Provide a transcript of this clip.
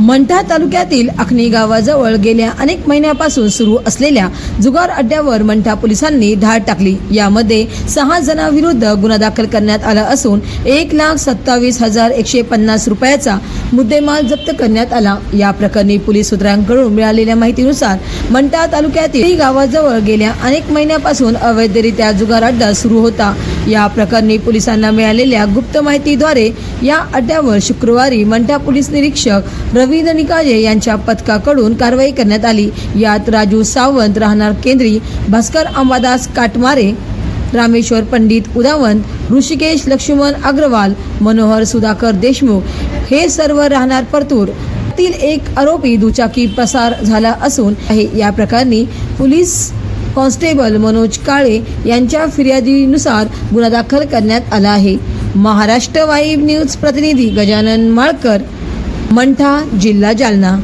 मंठा तालुक्यातील अखनी गावाजवळ गेल्या अनेक महिन्यापासून सुरू असलेल्या जुगार अड्ड्यावर मंठा पोलिसांनी धाड टाकली. यामध्ये सहा जणांविरुद्ध गुन्हा दाखल करण्यात आला असून एक लाख सत्तावीस हजार एकशे पन्नास रुपयाचा मुद्देमाल जप्त करण्यात आला. या प्रकरणी पोलीस सूत्रांकडून मिळालेल्या माहितीनुसार मंठा तालुक्यातील गावाजवळ गेल्या अनेक महिन्यापासून अवैधरित्या जुगार अड्डा सुरू होता. या प्रकरणी पोलिसांना मिळालेल्या गुप्त माहितीद्वारे या अड्ड्यावर शुक्रवारी मंठा पोलीस निरीक्षक रवींद्र निकाजे यांच्या पथकाकडून कारवाई करण्यात आली. यात राजू सावंत राहणार केंद्री भास्कर अंबादास काटमारे रामेश्वर पंडित उदावंत ऋषिकेश लक्ष्मण अग्रवाल मनोहर सुधाकर देशमुख हे सर्व राहणार परतूर. तील एक आरोपी दुचाकी पसार झाला असून या प्रकरणी पोलीस कॉन्स्टेबल मनोज काळे यांच्या फिर्यादीनुसार गुन्हा दाखल करण्यात आला आहे. महाराष्ट्र वाईब न्यूज प्रतिनिधी गजानन माळकर मंठा जिल्हा जालना.